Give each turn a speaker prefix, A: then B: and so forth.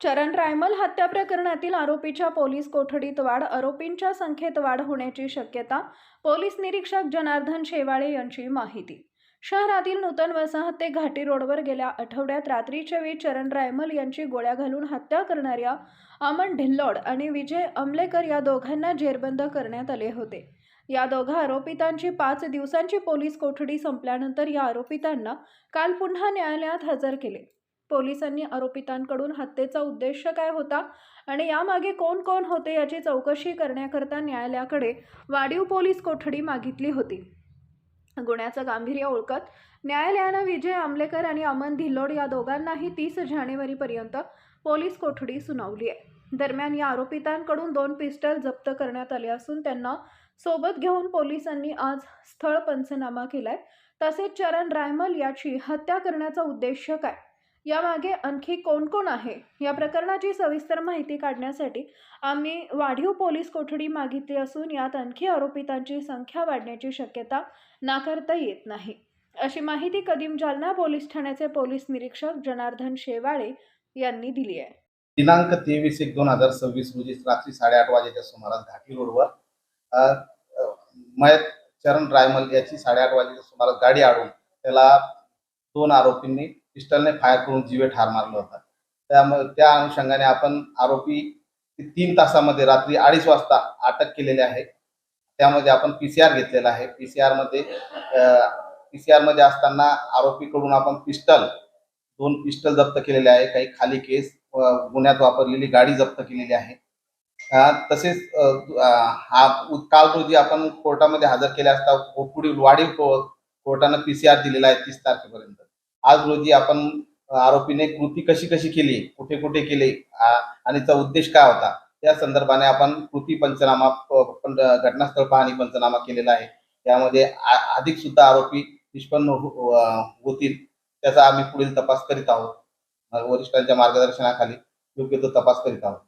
A: चरण रायमल हत्या प्रकरणातील आरोपीच्या पोलीस कोठडीत वाढ आरोपींच्या संख्येत वाढ होण्याची शक्यता पोलीस निरीक्षक जनार्दन शेवाळे यांची माहिती. शहरातील नूतन वसाहत ते घाटी रोडवर गेल्या आठवड्यात रात्रीच्या वेळी चरण रायमल यांची गोळ्या घालून हत्या करणाऱ्या अमन ढिल्लोड आणि विजय अमलेकर या दोघांना जेरबंद करण्यात आले होते. या दोघा आरोपितांची पाच दिवसांची पोलीस कोठडी संपल्यानंतर या आरोपितांना काल पुन्हा न्यायालयात हजर केले. पोलिसांनी आरोपितांकडून हत्येचा उद्देश काय होता आणि यामागे कोण कोण होते याची चौकशी करण्याकरता न्यायालयाकडे वाढीव पोलीस कोठडी मागितली होती. गुन्ह्याचं गांभीर्य ओळखत न्यायालयानं विजय आमलेकर आणि अमन धिल्लोड या दोघांनाही तीस जानेवारीपर्यंत पोलीस कोठडी सुनावली आहे. दरम्यान या आरोपितांकडून दोन पिस्टल जप्त करण्यात आले असून त्यांना सोबत घेऊन पोलिसांनी आज स्थळ पंचनामा केलाय. तसेच चरण रायमल याची हत्या करण्याचा उद्देश काय? यामागे आणखी कोण कोण आहे? या प्रकरणाची सविस्तर माहिती काढण्यासाठी आम्ही वाढीव पोलीस कोठडी मागितली असून यात आणखी आरोपितांची संख्या वाढण्याची शक्यता नाकारता येत नाही. अशी माहिती कदीम जालना पोलीस ठाण्याचे पोलीस निरीक्षक जनार्दन शेवाळे यांनी दिली आहे.
B: दिनांक तेवीस एक दोन हजार सव्वीस रोजी रात्री साडेआठ वाजेच्या सुमारास घाटी रोडवर मयत चरण रायमल याची साडेआठ वाजेच्या सुमारास गाडी आडून त्याला दोन आरोपींनी पिस्टलने फायर करून जीवे ठार मारलं होतं. त्यामुळे त्या अनुषंगाने आपण आरोपी तीन तासामध्ये रात्री अडीच वाजता अटक केलेली आहे. त्यामध्ये आपण पी सी आर घेतलेला आहे. पी सी आरमध्ये पी सी आरमध्ये असताना आरोपीकडून आपण पिस्टल दोन पिस्टल जप्त केलेले आहे. काही खाली केस गुन्ह्यात वापरलेली गाडी जप्त केलेली आहे. तसेच हा काल रोजी आपण कोर्टामध्ये हजर केले असता पुढील वाढीव को- कोर्टानं पीसीआर दिलेला आहे तीस तारखेपर्यंत. आज रोजी आपण आरोपीने कृती कशी कशी केली कुठे कुठे केली आणि त्याचा उद्देश काय होता त्या संदर्भाने आपण कृती पंचनामा प- पण- घटनास्थळ पाहणी पंचनामा केलेला आहे. त्यामध्ये आ- अधिक सुद्धा आरोपी निष्पन्न हो-, हो होतील त्याचा आम्ही पुढील तपास करीत आहोत. वरिष्ठांच्या मार्गदर्शनाखाली योग्य तो तपास करीत आहोत.